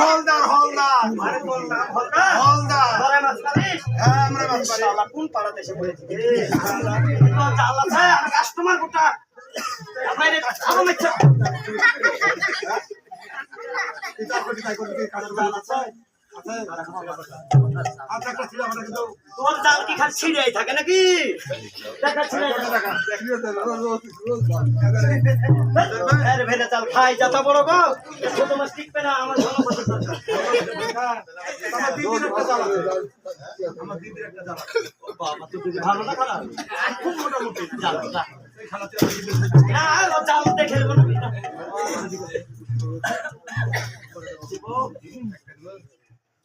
হলদার হলদার হলদার হ্যাঁ আমরা কোন পাড়াতে এসে আমার কাস্টমার গোটা আমার রে আরও মিথ্যা এটা কোটি তাই কোটি কাটার বেলা আছে একটা ছিল আমরা কিন্তু তোর জাল কি খালি ছিঁড়েই থাকে না আমার ভালো না খারাপ দেখে দেবো না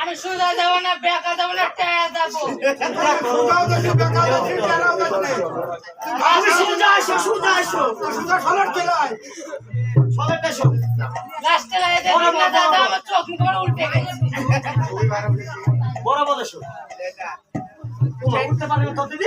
আমি সুদা দেবো না বেকা দেবো না টায়া আমি সুজা আসো সুজা আসো সুদা আসো লাস্টে লাগে দাদা আমার চোখ মুখ উল্টে গেছে এসো তোমার উঠতে পারবে তো দিদি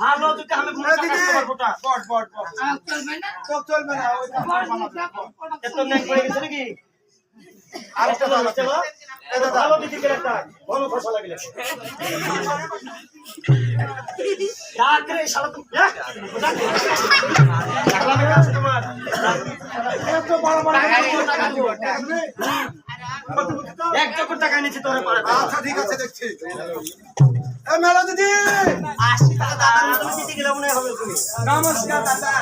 ভালো দুটো আমি ঘুরে কাস্টমার গোটা বট বট বট চলবে না চলবে না এত ন্যাক পড়ে গেছে নাকি আরেকটা আছে। না এটা ভালো দিদি করে একটা এক চক্কর টাকা নিচ্ছি তোরে আচ্ছা ঠিক আছে দেখছি। মেলা দিদি! আশি টাকা দাদার মতন দিতে গেলে মনে হবে তুমি। নমস্কার দাদা।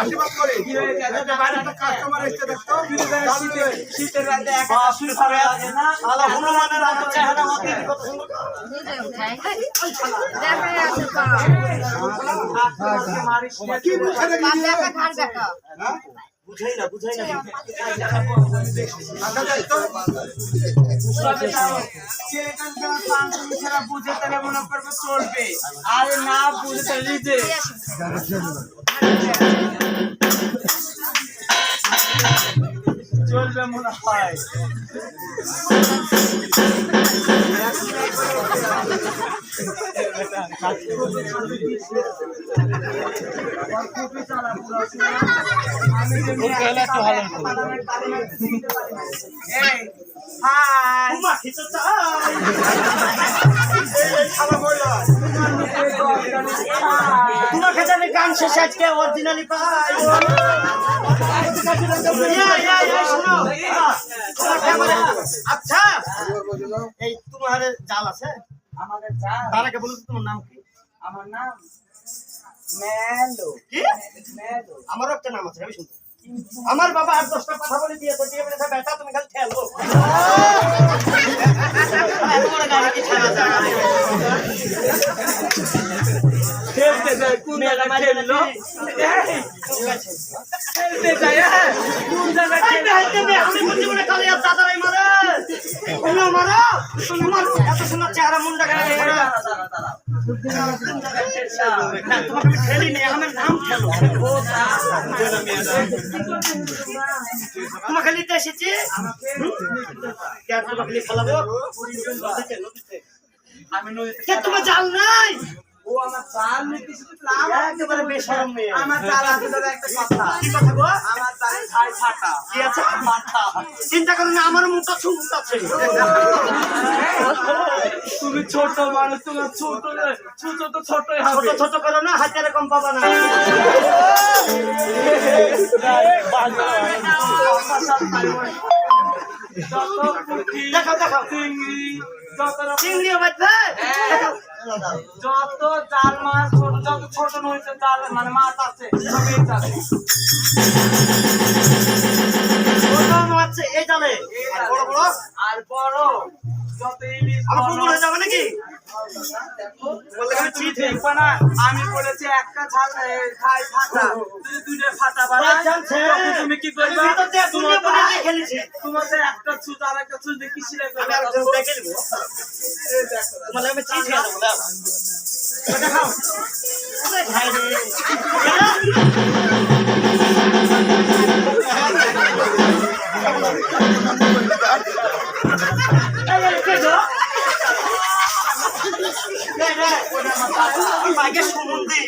আশীর্বাদ করি। বাড়িতে কাস্টমার এসে দেখতো শীতের রাতে এক বাসুর খাবে শালা হনুমানের রাত চেহারা মাতি কত সুন্দর। কি মুখে দেখি বুঝাই না বুঝাই না। আচ্ছা যাই তো আরে না বুঝতে নিজে চলবে মনে হয়। তোমার আমি গান শেষে আজকে অরিজিনালি পাই। আচ্ছা এই তোমার জাল আছে তার আগে বলো তোমার নাম কি আমার নাম মেলো কি মেলো আমারও একটা নাম আছে আমি শুনতে আমার বাবা আর দশটা কথা বলে দিয়েছে দিয়ে বলেছে বেটা তুমি খালি খেলো? খেলতে যায় কোন মেয়েরা জায়গায় খেললো। খেলতে যায় হ্যাঁ? কোন জায়গায় বে, আমি বলছি বলে খালি আর দাদারাই মারে। এত সুন্দর চেহারা মুন্ডা কেন তোমাকে খেলো। তোমাকে নিতে এসেছি। তোমার জাল নাই? ও আমার চাল নিতে একেবারে বেশরম মেয়ে। আমার চাল আছে দাদা একটা কথা। কি কথা? গো? আমার চাল খাই ফাটা কি আছে? চিন্তা করো না আমার মুখটা ছুট আছে। তুমি ছোট মানুষ তোমার ছোট ছোট তো ছোটই ছোট হবে। ছোট করো না হাজারে কম পাবা না। দেখাও দেখাও। চিংড়ি যত রকম- বাজবে যত জাল মাছ ছোট যত ছোট নইছে জাল মানে মাছ আছে সবই এই জালে ছোট মাছ এই জালে। আর বড় বড়? আর বড়। যত ইলিশ আমার বড়- পুকুর হয়ে যাবে নাকি? আমি বলেছি একটা খাই ফাটা তুমি দুটো ফাটা বাড়াই তুমি কি করবা তোমার তোমাদের একটা ছুট আর একটা ছুট কি সিলাই করবা দেখে বললে আমি দেবো দেখাও ভাই রে ওই বাইকের সুমন্দি।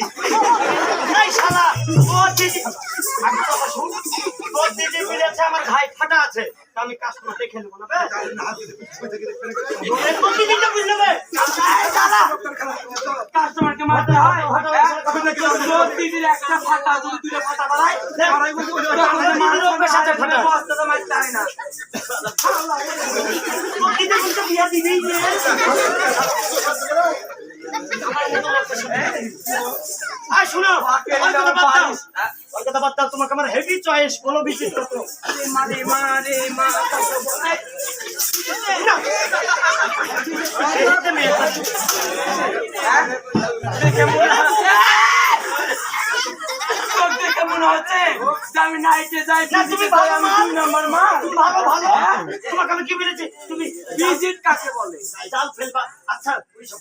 শালা, ওর দিদি- আমি শুন। ওর দিদি বলেছে আমার ঘাই ফাটা আছে। তা আমি কাস্টমার দেখে নেব না কাস্টমারকে মারতে হয়। যদি দিদির একটা ফাটা যদি দুটো ফাটা বাড়াই বাড়াই বলতে বলতে আমাদের মারলো ওর সাথে ফাটা। বস্তাটা মারতে হয় না। ওর দিদি বলছে বিয়া দিবেই যে। শোনো, তোমাকে আমার হেভি চয়েস বলো বিচিত্র তো। মারে মারে মা আমি নাইটে যাই তুমি ভালো দুই নম্বর মা তুমি ভালো ভালো তোমাকে আমি কি বলেছি তুমি ভিজিট কাকে বলে? জাল ফেলবা। আচ্ছা ওই সব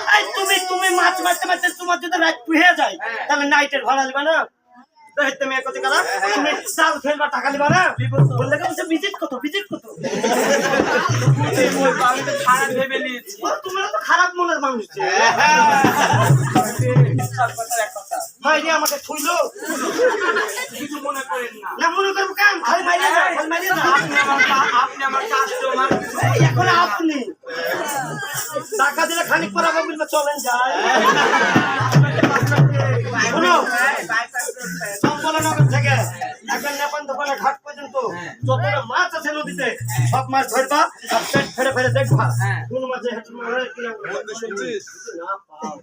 তুমি তুমি মাছ মারতে মারতে তোমার যদি রাত পুহে যায় তাহলে নাইটের ভাড়া নিবা না? তুমি এক কথা তুমি চাল ফেলবা টাকা নিবা না? বললে বলছে ভিজিট কত ভিজিট কত? খারাপ ভেবে নিয়েছি তোমরা তো খারাপ মনের মানুষ আমাকে ছুইলো কিছু মনে করেন না। না মনে করব কেন? ভাই মাইরে যা ভাই মাইরে যা আপনি আমার আপনি আমার কাস্টমার। এখন আপনি। টাকা দিলে খানিক পর আবার বলবে চলেন যায় শোনো চম্পলনগর থেকে। একদম নেপান দোকানে ঘাট পর্যন্ত যতটা মাছ আছে নদীতে সব মাছ ধরবা আর পেট ফেরে ফেরে দেখবা। কোন মাছে হেঁটে মারে কি না না পাও।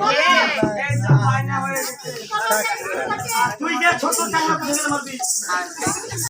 হয়ে তুই যে ছোট মারবি।